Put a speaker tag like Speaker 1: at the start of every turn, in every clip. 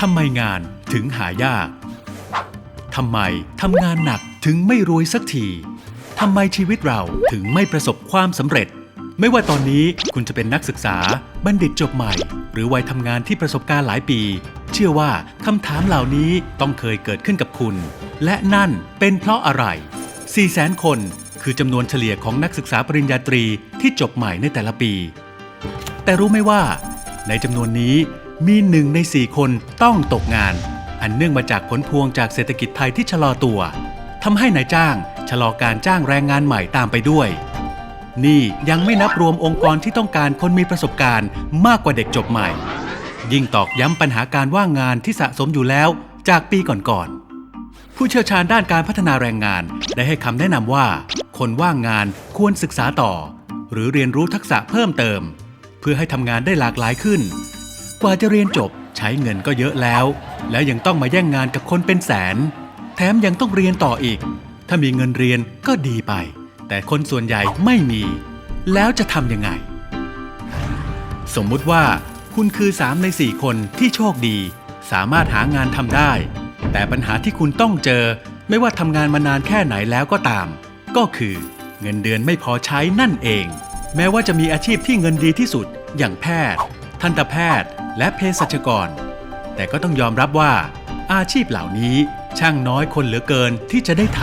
Speaker 1: ทำไมงานถึงหายาก ทำไมทำงานหนักถึงไม่รวยสักที ทำไมชีวิตเราถึงไม่ประสบความสำเร็จ ไม่ว่าตอนนี้คุณจะเป็นนักศึกษา บัณฑิตจบใหม่ หรือวัยทำงานที่ประสบการณ์หลายปี เชื่อว่าคำถามเหล่านี้ต้องเคยเกิดขึ้นกับคุณ และนั่นเป็นเพราะอะไร 4 0แสนคนคือจำนวนเฉลี่ยของนักศึกษาปริญญาตรีที่จบใหม่ในแต่ละปี แต่รู้ไหมว่า ในจำนวนนี้ มีหนึ่งในสี่คนต้องตกงาน อันเนื่องมาจากผลพวงจากเศรษฐกิจไทยที่ชะลอตัวทำให้นายจ้าง ชะลอการจ้างแรงงานใหม่ตามไปด้วย นี่ยังไม่นับรวมองค์กรที่ต้องการคนมีประสบการณ์มากกว่าเด็กจบใหม่ ยิ่งตอกย้ำปัญหาการว่างงานที่สะสมอยู่แล้วจากปีก่อนๆ ผู้เชี่ยวชาญด้านการพัฒนาแรงงานได้ให้คำแนะนำว่า คนว่างงานควรศึกษาต่อ หรือเรียนรู้ทักษะเพิ่มเติม เพื่อให้ทำงานได้หลากหลายขึ้น กว่าจะเรียนจบใช้เงินก็เยอะแล้ว แล้วยังต้องมาแย่งงานกับคนเป็นแสน แถมยังต้องเรียนต่ออีก ถ้ามีเงินเรียนก็ดีไป แต่คนส่วนใหญ่ไม่มี แล้วจะทำยังไง สมมุติว่า คุณคือ3ใน4คนที่โชคดี สามารถหางานทำได้ แต่ปัญหาที่คุณต้องเจอ ไม่ว่าทำงานมานานแค่ไหนแล้วก็ตาม ก็คือ เงินเดือนไม่พอใช้นั่นเอง แม้ว่าจะมีอาชีพที่เงินดีที่สุด อย่างแพทย์ ทันตแพทย์ และเภสัชกร แต่ก็ต้องยอมรับว่า อาชีพเหล่านี้ช่างน้อยคนเหลือเกินที่จะได้ท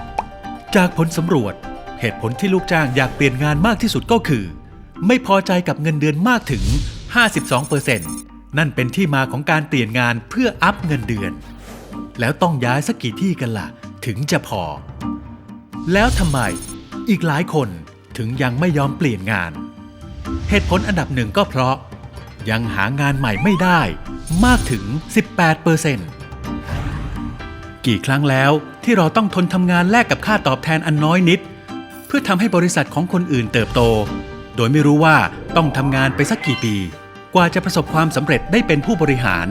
Speaker 1: ำจากผลสำรวจเหตุผลที่ลูกจ้างอยากเปลี่ยนงานมากที่สุดก็คือ ไม่พอใจกับเงินเดือนมากถึง 52%นั่นเป็นที่มาของการเปลี่ยนงานเพื่ออัพเงินเดือน แล้วต้องย้ายสักกี่ที่กันล่ะ ถึงจะพอ แล้วทำไมอีกหลายคนถึงยังไม่ยอมเปลี่ยนงาน เหตุผลอันดับหนึ่งก็เพราะ ยังหางานใหม่ไม่ได้ มากถึง 18%กี่ครั้งแล้วที่เราต้องทนทำงานแลกกับค่าตอบแทนอันน้อยนิด เพื่อทำให้บริษัทของคนอื่นเติบโต โดยไม่รู้ว่าต้องทำงานไปสักกี่ปี กว่าจะประสบความสำเร็จได้เป็นผู้บริหาร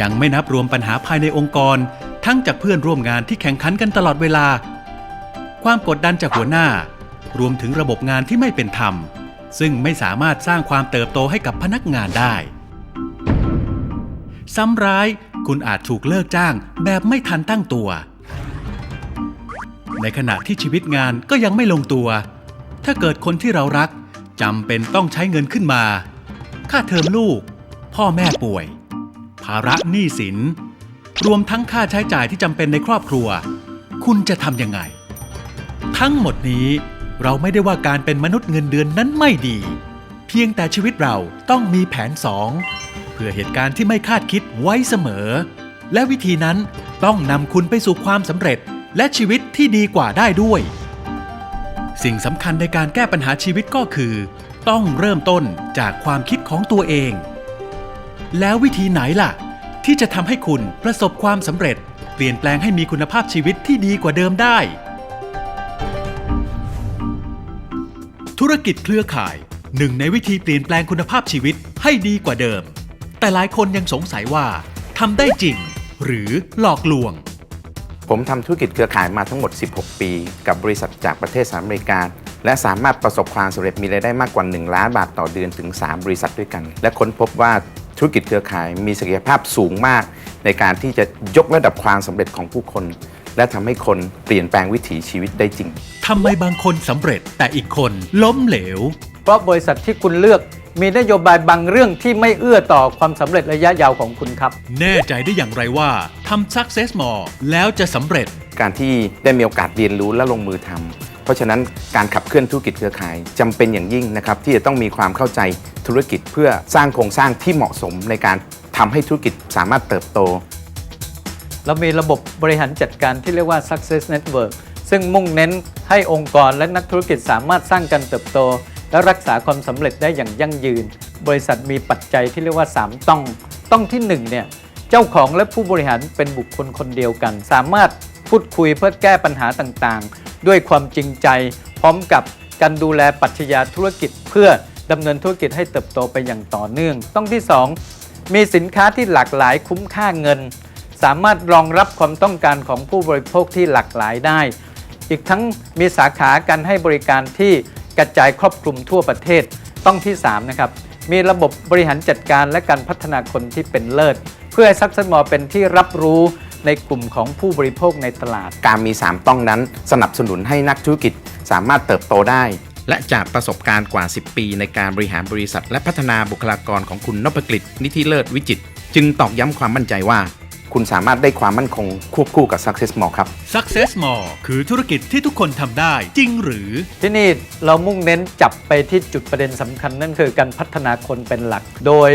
Speaker 1: ยังไม่นับรวมปัญหาภายในองค์กร ทั้งจากเพื่อนร่วมงานที่แข่งขันกันตลอดเวลา ความกดดันจากหัวหน้ารวมถึงระบบงานที่ไม่เป็นธรรม ซึ่งไม่สามารถสร้างความเติบโตให้กับพนักงานได้ ซ้ำร้ายคุณอาจถูกเลิกจ้างแบบไม่ทันตั้งตัว ในขณะที่ชีวิตงานก็ยังไม่ลงตัว ถ้าเกิดคนที่เรารักจำเป็นต้องใช้เงินขึ้นมา ค่าเทอมลูก พ่อแม่ป่วย ภาระหนี้สิน รวมทั้งค่าใช้จ่ายที่จำเป็นในครอบครัว คุณจะทำยังไง ทั้งหมดนี้ เราไม่ได้ว่าการเป็นมนุษย์เงินเดือนนั้นไม่ดี เพียงแต่ชีวิตเราต้องมีแผนสองเพื่อเหตุการณ์ที่ไม่คาดคิดไว้เสมอ และวิธีนั้นต้องนำคุณไปสู่ความสำเร็จและชีวิตที่ดีกว่าได้ด้วย สิ่งสำคัญในการแก้ปัญหาชีวิตก็คือ ต้องเริ่มต้นจากความคิดของตัวเอง แล้ววิธีไหนล่ะ ที่จะทำให้คุณประสบความสำเร็จ เปลี่ยนแปลงให้มีคุณภาพชีวิตที่ดีกว่าเดิมได้ ธุรกิจเครือข่ายหนึ่งในวิธีเปลี่ยนแปลงคุณภาพชีวิตให้ดีกว่าเดิม แต่หลายคนยังสงสัยว่าทำได้จริง หรือหลอกลวง
Speaker 2: ผมทำธุรกิจเครือข่ายมาทั้งหมด 16 ปี กับบริษัทจากประเทศสหรัฐอเมริกา และสามารถประสบความสำเร็จมีรายได้มากกว่า 1 ล้านบาทต่อเดือนถึง 3 บริษัทด้วยกัน และค้นพบว่าธุรกิจเครือข่ายมีศักยภาพสูงมาก ในการที่จะยกระดับความสำเร็จของผู้คน และทำให้คนเปลี่ยนแปลงวิถีชีวิตได้จริง
Speaker 1: ทำไมบางคนสำเร็จแต่อีกคนล้มเหลว
Speaker 3: เพราะบริษัทที่คุณเลือกมีนโยบายบางเรื่องที่ไม่เอื้อต่อความสำเร็จระยะยาวของคุณครับ
Speaker 1: แน่ใจได้อย่างไรว่าทำ Success More แล้วจะสำเร็จ
Speaker 2: การที่ได้มีโอกาสเรียนรู้และลงมือทำเพราะฉะนั้นการขับเคลื่อนธุรกิจเครือข่ายจำเป็นอย่างยิ่งนะครับ ที่จะต้องมีความเข้าใจธุรกิจเพื่อสร้างโครงสร้างที่เหมาะสมในการทำให้ธุรกิจสามารถเติบโต
Speaker 3: เรามีระบบบริหารจัดการที่เรียกว่า success network ซึ่งมุ่งเน้นให้องค์กรและนักธุรกิจสามารถสร้างการเติบโต และรักษาความสำเร็จได้อย่างยั่งยืน บริษัทมีปัจจัยที่เรียกว่า 3 ต้อง ต้องที่1เนี่ยเจ้าของและผู้บริหารเป็นบุคคลคนเดียวกัน สามารถพูดคุยเพื่อแก้ปัญหาต่างๆ ด้วยความจริงใจ พร้อมกับการดูแลปรัชญาธุรกิจ เพื่อดำเนินธุรกิจให้เติบโตไปอย่างต่อเนื่อง ต้องที่ 2 มีสินค้าที่หลากหลายคุ้มค่าเงิน สามารถรองรับความต้องการของผู้บริโภคที่หลากหลายได้ อีกทั้งมีสาขาการให้บริการที่กระจายครอบคลุมทั่วประเทศต้องที่ 3 นะครับ มีระบบบริหารจัดการและการพัฒนาคนที่เป็นเลิศ เพื่อให้ซักเซสมอเป็นที่รับรู้ในกลุ่มของผู้บริโภคในตลาด
Speaker 2: การมี 3 ต้องนั้นสนับสนุนให้นักธุรกิจสามารถเติบโตได้ และจากประสบการณ์กว่า 10 ปีในการบริหารบริษัท และพัฒนาบุคลากรของคุณนพกฤษนิธิเลิศวิจิต จึงตอกย้ำความมั่นใจว่า คุณสามารถได้ความมั่นคงควบคู่กับ Success Mall ครับ
Speaker 1: Success More คือธุรกิจที่ทุกคนทำได้จริงหรือ
Speaker 3: ที่นี่เรามุ่งเน้นจับไปที่จุดประเด็นสำคัญนั่นคือการพัฒนาคนเป็นหลัก โดย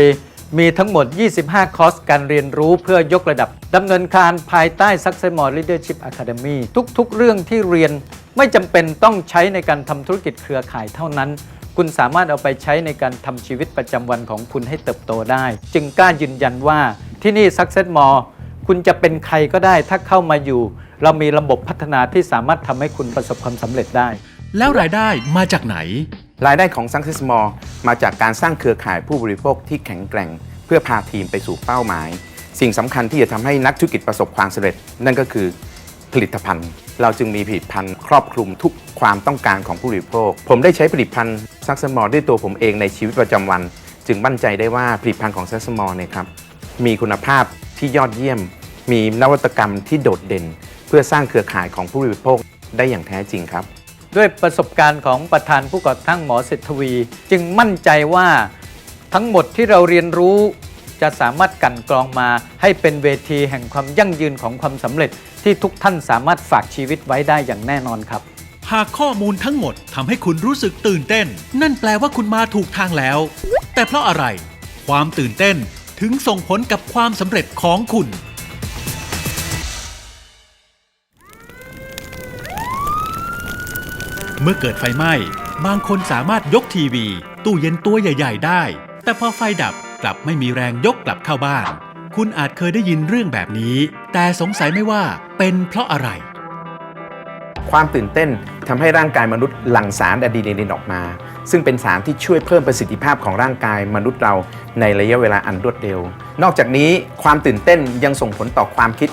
Speaker 3: มีทั้งหมด 25 คอร์สการเรียนรู้เพื่อยกระดับดำเนินการภายใต้ Success More Leadership Academy ทุกๆ เรื่องที่เรียนไม่จำเป็นต้องใช้ในการทำธุรกิจเครือข่ายเท่านั้น คุณสามารถเอาไปใช้ในการทำชีวิตประจำวันของคุณให้เติบโตได้ จึงกล้ายืนยันว่าที่นี่ Success More คุณจะเป็นใครก็ได้ถ้าเข้ามาอยู่ เรามีระบบพัฒนาที่สามารถทำให้คุณประสบความสำเร็จได้
Speaker 1: แล้วรายได้มาจากไหน
Speaker 2: รายได้ของ Success Mall มาจากการสร้างเครือข่ายผู้บริโภคที่แข็งแกร่ง เพื่อพาทีมไปสู่เป้าหมาย สิ่งสำคัญที่จะทำให้นักธุรกิจประสบความสำเร็จ นั่นก็คือผลิตภัณฑ์ เราจึงมีผลิตภัณฑ์ครอบคลุมทุกความต้องการของผู้บริโภค ผมได้ใช้ผลิตภัณฑ์ Success Mall ด้วยตัวผมเองในชีวิตประจำวัน จึงมั่นใจได้ว่าผลิตภัณฑ์ของ Success Mall เนี่ยครับมีคุณภาพที่ยอดเยี่ยม มีนวัตกรรมที่โดดเด่น เพื่อสร้างเครือข่ายของผู้บริโภคได้อย่างแท้จริงครับ
Speaker 3: ด้วยประสบการณ์ของประธานผู้ก่อตั้งหมอเศรษฐวี จึงมั่นใจว่าทั้งหมดที่เราเรียนรู้จะสามารถกลันกรองมาให้เป็นเวทีแห่งความยั่งยืนของความสำเร็จ ที่ทุกท่านสามารถฝากชีวิตไว้ได้อย่างแน่นอนครับ
Speaker 1: หากข้อมูลทั้งหมดทำให้คุณรู้สึกตื่นเต้น นั่นแปลว่าคุณมาถูกทางแล้ว แต่เพราะอะไร ความตื่นเต้นถึงส่งผลกับความสำเร็จของคุณ เมื่อเกิดไฟไหม้ บางคนสามารถยกทีวี ตู้เย็นตัวใหญ่ ๆ ได้ แต่พอไฟดับกลับไม่มีแรงยกกลับเข้าบ้าน คุณอาจเคยได้ยินเรื่องแบบนี้ แต่สงสัยไม่ว่าเป็นเพราะอะไร
Speaker 2: ความตื่นเต้นทำให้ร่างกายมนุษย์หลั่งสารอะดรีนาลีนออกมา ซึ่งเป็นสารที่ช่วยเพิ่มประสิทธิภาพของร่างกายมนุษย์เราในระยะเวลาอันรวดเร็ว นอกจากนี้ความตื่นเต้นยังส่งผลต่อความคิด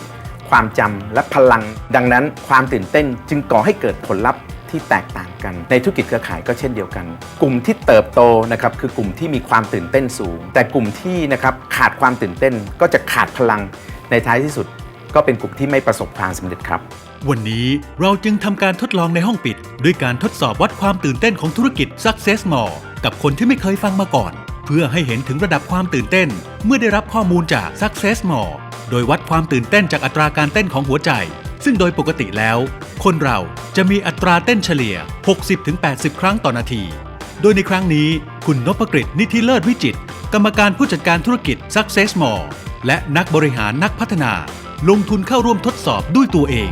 Speaker 2: ความจำและพลัง ดังนั้น ความตื่นเต้นจึงก่อให้เกิดผลลัพธ์ ที่แตกต่างกัน ในธุรกิจเครือข่ายก็เช่นเดียวกัน กลุ่มที่เติบโตนะครับคือกลุ่มที่มีความตื่นเต้นสูง แต่กลุ่มที่นะครับขาดความตื่นเต้นก็จะขาดพลังในท้ายที่สุด ก็เป็นกลุ่มที่ไม่ประสบความสำเร็จครับ
Speaker 1: วันนี้เราจึงทำการทดลองในห้องปิด ด้วยการทดสอบวัดความตื่นเต้นของธุรกิจ Success More กับคนที่ไม่เคยฟังมาก่อน เพื่อให้เห็นถึงระดับความตื่นเต้น เมื่อได้รับข้อมูลจาก Success More โดยวัดความตื่นเต้นจากอัตราการเต้นของหัวใจ ซึ่งโดยปกติแล้ว คนเราจะมีอัตราเต้นเฉลี่ย 60-80 ครั้งต่อนาที โดยในครั้งนี้คุณนพกฤษนิธิเลิศวิจิต กรรมการผู้จัดการธุรกิจ Success More และนักบริหารนักพัฒนา ลงทุนเข้าร่วมทดสอบด้วยตัวเอง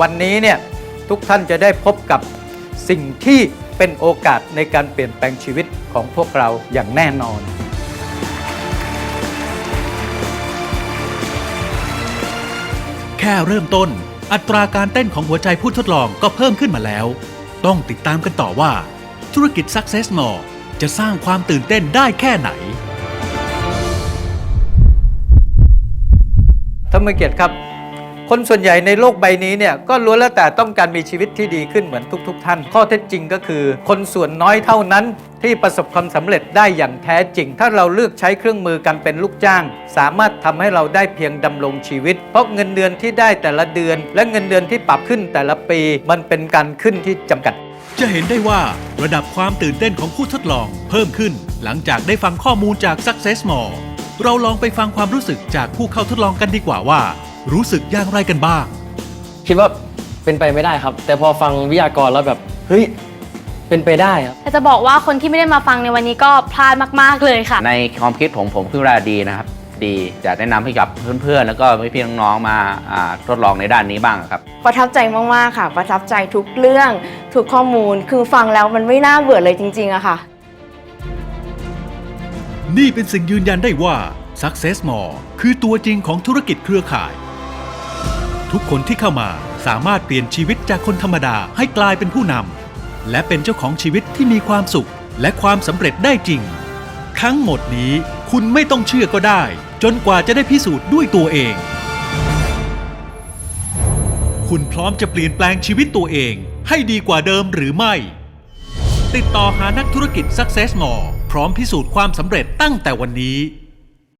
Speaker 3: วันนี้เนี่ยทุกท่านจะได้พบกับสิ่งที่เป็นโอกาสในการเปลี่ยนแปลงชีวิต ของพวกเราอย่างแน่นอน
Speaker 1: แค่เริ่มต้น อัตราการเต้นของหัวใจผู้ทดลองก็เพิ่มขึ้นมาแล้ว ต้องติดตามกันต่อว่า ธุรกิจ Success More จะสร้างความตื่นเต้นได้แค่ไหน
Speaker 3: ท่านผู้เกียรติครับ คนส่วนใหญ่ในโลกใบนี้เนี่ยก็ล้วนแล้วแต่ต้องการมีชีวิตที่ดีขึ้นเหมือนทุก ๆ ท่าน ข้อเท็จจริงก็คือ คนส่วนน้อยเท่านั้น ที่ประสบความสำเร็จได้อย่างแท้จริง ถ้าเราเลือกใช้เครื่องมือการเป็นลูกจ้าง สามารถทำให้เราได้เพียงดำรงชีวิต เพราะเงินเดือนที่ได้แต่ละเดือน และเงินเดือนที่ปรับขึ้นแต่ละปี มันเป็นการขึ้นที่จำกัด
Speaker 1: จะเห็นได้ว่าระดับความตื่นเต้นของผู้ทดลอง เพิ่มขึ้น หลังจากได้ฟังข้อมูลจาก Success More เราลองไปฟังความรู้สึกจากผู้เข้าทดลองกันดีกว่าว่า รู้สึกอย่างไรกันบ้าง
Speaker 4: คิดว่าเป็นไปไม่ได้ครับ แต่พอฟังวิทยากรแล้วแบบ เฮ้ย เป็นไปได้ครับ
Speaker 5: แต่จะบอกว่าคนที่ไม่ได้มาฟังในวันนี้ก็พลาดมากๆเลยค่ะ
Speaker 6: ในความคิดผมผมคิดว่าดีนะครับ ดีจะแนะนำให้กับเพื่อนๆ แล้วก็พี่ๆน้องๆมาอ่าทดลองในด้านนี้บ้างครับ
Speaker 7: ประทับใจมาก ๆ ค่ะ ประทับใจทุกเรื่อง ทุกข้อมูล คือฟังแล้วมันไม่น่าเบื่อเลยจริง ๆอะค่ะ
Speaker 1: นี่เป็นสิ่งยืนยันได้ว่า Success More คือตัวจริงของธุรกิจเครือข่าย ทุกคนที่เข้ามาสามารถเปลี่ยนชีวิตจากคนธรรมดาให้กลายเป็นผู้นำ และเป็นเจ้าของชีวิตที่มีความสุข และความสำเร็จได้จริง ทั้งหมดนี้คุณไม่ต้องเชื่อก็ได้ จนกว่าจะได้พิสูจน์ด้วยตัวเอง คุณพร้อมจะเปลี่ยนแปลงชีวิตตัวเอง ให้ดีกว่าเดิมหรือไม่ ติดต่อหานักธุรกิจ Success More พร้อมพิสูจน์ความสำเร็จตั้งแต่วันนี้